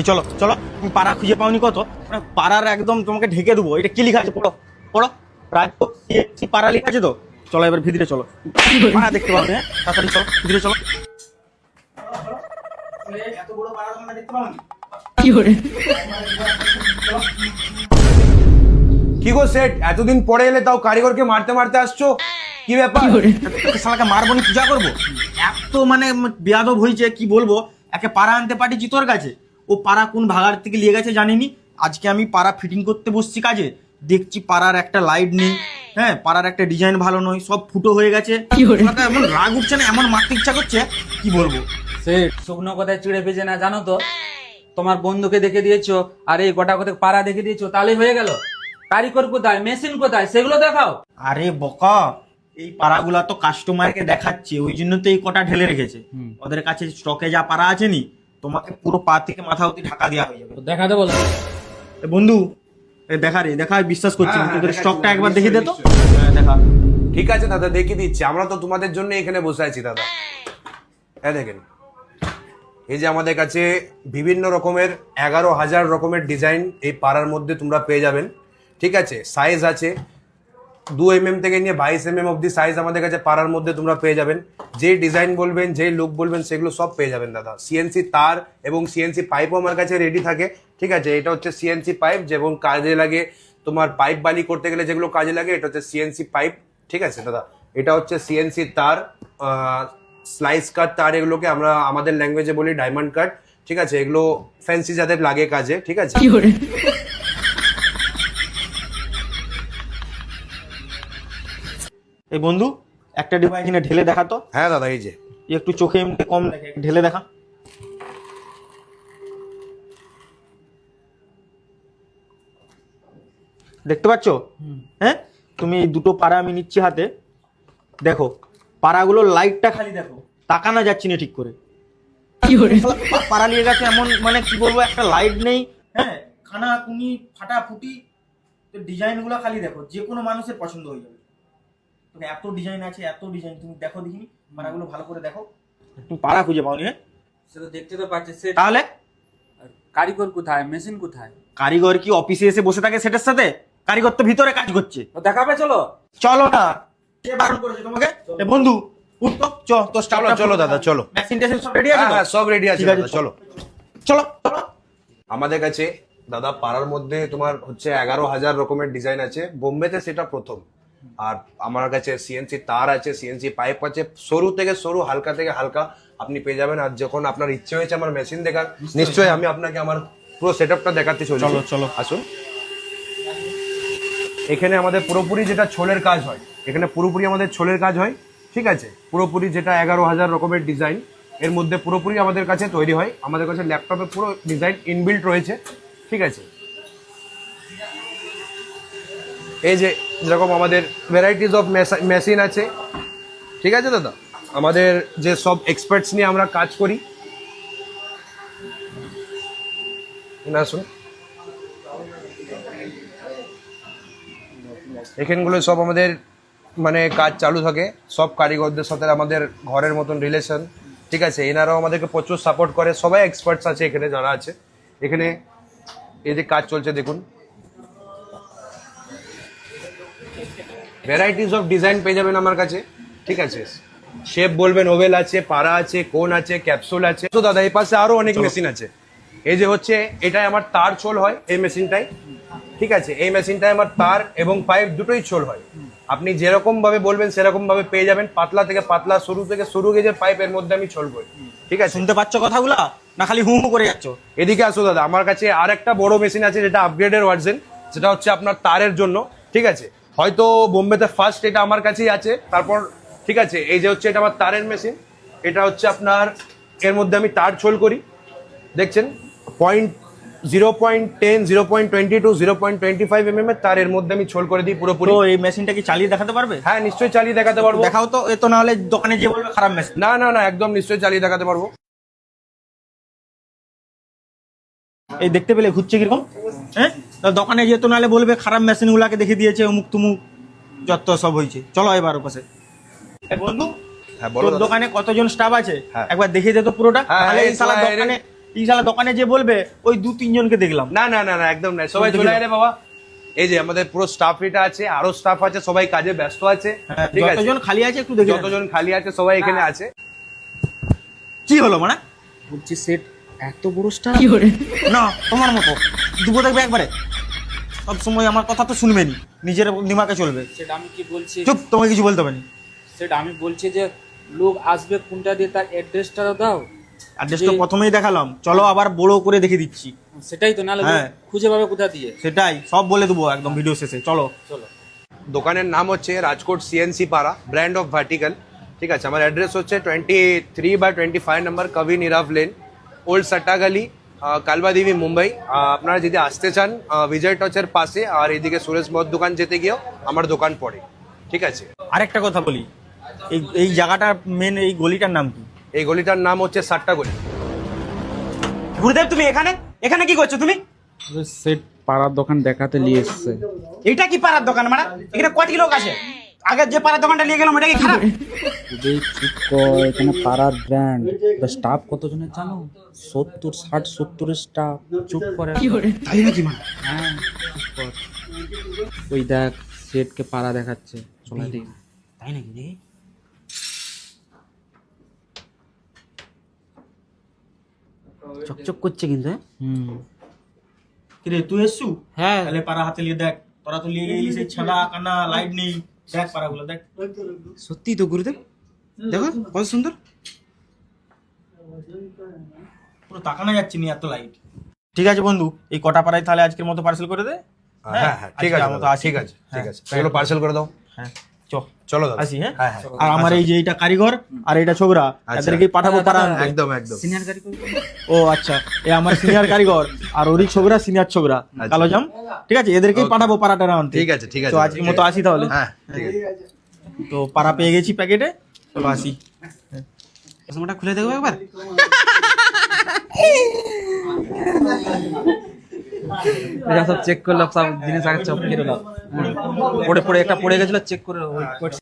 এই চলো চলো। তুমি পাড়া খুঁজে পাওনি কত? মানে পাড়ার একদম তোমাকে ঢেকে দেবো। এটা কি লেখা আছে? পড়ো পড়ো। CSC পাড়া লেখা আছে তো? চলো এবার ভিতরে চলো। পাড়া দেখতে পাবে হ্যাঁ? তাড়াতাড়ি চলো ভিতরে চলো। কি গো সেট? এতদিন পরে এলে তাও কারিগরকে মারতে মারতে আসছো? কি ব্যাপার? শালাকে মারবো নি পূজা করব? এত মানে বেয়াদব হয়েছে কি বলব? একে পাড়া আনতে পাঠিয়েছি তোর কাছে। ও পাড়া কোন ভাগার থেকে নিয়ে গেছে জানিনি? আজকে আমি পাড়া ফিটিং করতে বসছি কাজে। দেখছি পাড়ার একটা লাইট নেই। হ্যাঁ পাড়ার একটা ডিজাইন ভালো নয় সব ফুটো হয়ে গেছে। এমন রাগ উঠছে না এমন মারতে ইচ্ছা করছে কি বলব? সে শুকনো কথায় চিড়ে ভেজে না জানো তো? তোমার বন্ধুকে দেখে দিয়েছ আর এই গোটা কথা পাড়া দেখে দিয়েছ তাহলে হয়ে গেল। কারিগর কোথায়? মেশিন কোথায়? সেগুলো দেখাও। আরে বকা এই পাড়াগুলা তো কাস্টমারকে দেখাচ্ছে ওই জন্য তো এই কটা ঢেলে রেখেছে। ওদের কাছে স্টকে যা পাড়া আছে নি? তোমাকে পুরো পা থেকে মাথা অব্দি ঢাকা দেওয়া হয়ে যাবে। দেখাতে বলো। এ বন্ধু এ দেখা রে দেখা বিশ্বাস করছি না। তোদের স্টকটা একবার দেখে দে তো। হ্যাঁ, দেখা। ঠিক আছে দাদা দেখিয়ে দিচ্ছি। আমরা তো তোমাদের জন্য এখানে বসে আছি দাদা। হ্যাঁ দেখেন। এই যে আমাদের কাছে বিভিন্ন রকমের এগারো হাজার রকমের ডিজাইন এই পাড়ার মধ্যে তোমরা পেয়ে যাবেন। ঠিক আছে সাইজ আছে। দু এম এম থেকে নিয়ে বাইশ এম এম অব্দি সাইজ আমাদের কাছে পাড়ার মধ্যে তোমরা পেয়ে যাবেন। যে ডিজাইন বলবেন, যে লুক বলবেন, সেগুলো সব পেয়ে যাবেন দাদা। সিএনসি তার এবং সিএনসি পাইপও আমার কাছে রেডি থাকে। ঠিক আছে? এটা হচ্ছে সিএনসি পাইপ যেমন কাজে লাগে তোমার পাইপ বালি করতে গেলে যেগুলো কাজে লাগে, এটা হচ্ছে সিএনসি পাইপ ঠিক আছে দাদা? এটা হচ্ছে সিএনসি তার স্লাইস কাট তার এগুলোকে আমরা আমাদের ল্যাঙ্গুয়েজে বলি ডায়মন্ড কাট ঠিক আছে? এগুলো ফ্যান্সি যাদের লাগে কাজে। ঠিক আছে? এই বন্ধু একটা ডিভাইস এনে ঢেলে দেখা তো। হ্যাঁ দাদা এই যে। একটু চোখে এমনি কম দেখে ঢেলে দেখা। দেখতে পাচ্ছ? হ্যাঁ? তুমি এই দুটো পাড়া আমি নিচ্ছি হাতে। দেখো পাড়াগুলোর লাইটটা খালি দেখো। তাকানো যাচ্ছি না ঠিক করে। পাড়া নিয়ে গেছে এমন মানে কি বলব একটা লাইট নেই। হ্যাঁ খানা কুনি ফাটাফুটি। ডিজাইনগুলো খালি দেখো যে কোনো মানুষের পছন্দ হয়ে যাবে। তোকে এত ডিজাইন আছে এত ডিজাইন তুমি দেখো দেখিনি পাড়াগুলো ভালো করে দেখো। তুমি পাড়া খুঁজে পাওনি হ্যাঁ? সে তো দেখতে তো পাচ্ছি সে তাহলে? কারিগর কোথায়? মেশিন কোথায়? কারিগর কি অফিসে এসে বসে থাকে সেটার সাথে? কারিগর তো ভিতরে কাজ করছে। ও দেখাবে চলো। চলো না। কে বারণ করেছে তোমাকে? এ বন্ধু উঠ তো চ তো চলো, চলো দাদা, চলো। মেশিন টেশিন সব রেডি আছে হ্যাঁ হ্যাঁ সব রেডি আছে আছে দাদা, চলো। চলো। চলো আমাদের কাছে দাদা পাড়ার মধ্যে তোমার হচ্ছে এগারো হাজার রকমের ডিজাইন আছে। বোম্বেতে সেটা প্রথম। আর আমার কাছে সিএনসি তার আছে সিএনসি পাইপ আছে সরু থেকে সরু হালকা থেকে হালকা আপনি পেয়ে যাবেন। আর যখন আপনার ইচ্ছে হয়েছে আমার মেশিন দেখার নিশ্চয়ই। আমি আপনাকে আমার পুরো সেট আপটা দেখাতে চলেছি। চলো, চলো। আসুন। এখানে আমাদের পুরোপুরি যেটা ছোলের কাজ হয় এখানে পুরোপুরি আমাদের ছোলের কাজ হয় ঠিক আছে? পুরোপুরি যেটা এগারো হাজার রকমের ডিজাইন এর মধ্যে পুরোপুরি আমাদের কাছে তৈরি হয়। আমাদের কাছে ল্যাপটপে পুরো ডিজাইন ইনবিল্ট রয়েছে ঠিক আছে? এই যে যেরকম আমাদের ভ্যারাইটিস অফ মেশিন আছে, ঠিক আছে দাদা? আমাদের যে সব এক্সপার্টস নিয়ে আমরা কাজ করি। না শুন এখানগুলো সব আমাদের মানে কাজ চালু থাকে, সব কারিগরদের সাথে আমাদের ঘরের মতন রিলেশন ঠিক আছে? এনারাও আমাদেরকে প্রচুর সাপোর্ট করে, সবাই এক্সপার্টস আছে এখানে, যারা আছে। এখানে এই যে কাজ চলছে, দেখুন। ভ্যারাইটিস অফ ডিজাইন পেয়ে যাবেন আমার কাছে। ঠিক আছে? শেপ বলবেন ওভেল আছে পাড়া আছে কোন আছে ক্যাপসুল আছে। তো দাদা এই পাশে আরও অনেক মেশিন আছে। এই যে হচ্ছে এটাই আমার তার ছোল হয় এই মেশিনটাই ঠিক আছে? এই মেশিনটায় আমার তার এবং পাইপ দুটোই ছোল হয়। আপনি যেরকম ভাবে বলবেন সেরকম ভাবে পেয়ে যাবেন। পাতলা থেকে পাতলা শুরু থেকে সরু গেজের পাইপের মধ্যে আমি করি। ঠিক আছে? শুনতে পাচ্ছ কথাগুলা? না খালি হু হু করে যাচ্ছ? এদিকে আসো দাদা আমার কাছে আর একটা বড় মেশিন আছে যেটা আপগ্রেডের ভার্সন সেটা হচ্ছে আপনার তারের জন্য। ঠিক আছে? হয়তো বোম্বেতে ফার্স্ট এটা আমার কাছেই আছে। তারপর ঠিক আছে এই যে হচ্ছে এটা আমার তারের মেশিন এটা হচ্ছে আপনার এর মধ্যে আমি তার ছোল করি। দেখছেন point zero point ten zero point twenty two zero point twenty five M M এর তার এর মধ্যে আমি ছোল করে দিই পুরোপুরি। তো এই মেশিনটা কি চালিয়ে দেখাতে পারবে? হ্যাঁ নিশ্চয়ই চালিয়ে দেখাতে পারব। দেখাও তো এ তো না হলে দোকানে যে বলবে খারাপ মেশিন না না না একদম নিশ্চয়ই চালিয়ে দেখাতে পারব। এই দেখতে পেলে ঘুরছে কীরকম? হ্যাঁ? তা দোকানে যেত নাহলে বলবে খারাপ মেশিন গুলাকে দেখে দিয়েছে অমুক তুমুক যত সব হয়েছে। চলো এবার ওপাশে। বন্ধু হ্যাঁ তোর দোকানে কতজন স্টাফ আছে? হ্যাঁ। একবার দেখিয়ে দে তো পুরোটা। হ্যাঁ, তাহলে এই। দোকানে এই দোকানে যে বলবে ওই দু তিনজনকে দেখলাম। না না না না একদম না। সবাই চলে আয় বাবা। এই যে আমাদের পুরো স্টাফ এটা আছে আরও স্টাফ আছে সবাই কাজে ব্যস্ত আছে। হ্যাঁ, ঠিক আছে? যতজন খালি আছে একটু দেখে। যতজন খালি আছে সবাই এখানে আছে। কি হলো মানে? বলছি সেট এত বড় স্টার না তোমার মতো। দুবো দেখবে একবারে। সব সময় আমার কথা তো শুনবেনি নিজের দিমাগে চলবে। সেটা আমি কি বলছি? চুপ তোমাকে কিছু বলতে না। সেটা আমি বলছি যে লোক আসবে কোনটা দিয়ে তার অ্যাড্রেসটা দাও। অ্যাড্রেস তো প্রথমেই দেখালাম। চলো আবার বড় করে দেখে দিচ্ছি। সেটাই তো নাহলে হ্যাঁ। খুঁজে পাবে কোথা দিয়ে। সেটাই সব বলে দেবো একদম ভিডিও শেষে। চলো। চলো। দোকানের নাম হচ্ছে রাজকোট সিএনসি পাড়া ব্র্যান্ড অফ ভার্টিক্যাল ঠিক আছে আমার অ্যাড্রেস হচ্ছে টোয়েন্টি থ্রি বা twenty five number Kavi Nirav lane old Sattagali Kalbadevi Mumbai. আহ, আপনারা যদি আসতে চান আহ, বিজয় টচের পাশে আর এদিকে সুরেশ মদ দোকান যেতে গিয়েও আমার দোকান পড়ে। ঠিক আছে? আরেকটা কথা বলি। এই এই জায়গাটার মেন এই গলিটার নাম কি? এই গলিটার নাম হচ্ছে সাট্টা গলি গুরুদেব তুমি এখানে? এখানে কি করছ তুমি? সেট পাড়ার দোকান দেখাতে নিয়ে এসছে। এটা কি পাড়ার দোকান মানে? এখানে কয়টি লোক আছে আগে যে পাড়ার দোকানটা নিয়ে গেলাম ওটা কি খারাপ? খুবই কর এখানে পাড়ার ব্র্যান্ড স্টাফ কতজনের জানো? সত্তর ষাট সত্তরের স্টাফ চুপ করে। তাই নাকি মা? হ্যাঁ চুপ কর। ওই দেখ সেটকে পাড়া দেখাচ্ছে চলে দিই। তাই নাকি দেখি। চকচক করছে কিন্তু হ্যাঁ? হুম। কিরে তুই এসছু? হ্যাঁ। তাহলে পাড়া হাতে নিয়ে দেখ তোরা তো নিয়ে গেলি সেই ছানা কানা লাইট নেই। দেখ পাড়াগুলো দেখ। সত্যি তো গুরুদেব? দেখো কত সুন্দর। পুরো তাকানো যাচ্ছে নি এত লাইট ঠিক আছে বন্ধু এই কটা পাড়ায় তাহলে আজকের মতো পার্সেল করে দে। হ্যাঁ হ্যাঁ ঠিক আছে ঠিক আছে ঠিক হ্যাঁ, আছে। এগুলো পার্সেল করে দাও। হ্যাঁ। চলো আসি হ্যাঁ? হ্যাঁ হ্যাঁ। আর আমার এই যে এইটা কারিগর আর এইটা ছোকরা আচ্ছা। এদেরকে পাঠাবো পাড়া একদম একদম। সিনিয়র করব ও আচ্ছা। এ আমার সিনিয়র কারিগর আর ওরই ছোকরা সিনিয়র ছোকরা। কালো জাম? ঠিক আছে এদেরকেই পাঠাবো পাড়াটা আনতে ঠিক আছে ঠিক আছে। তো আজকের মতো আসি তাহলে। হ্যাঁ ঠিক আছে। তো পাড়া পেয়ে গেছি প্যাকেটে চলো আসি। চশমাটা খুলে দেখব একবার। এটা সব চেক করলাম, সব জিনিস আগে সব কেটে পড়ে পড়ে একটা পড়ে গেছিল চেক করে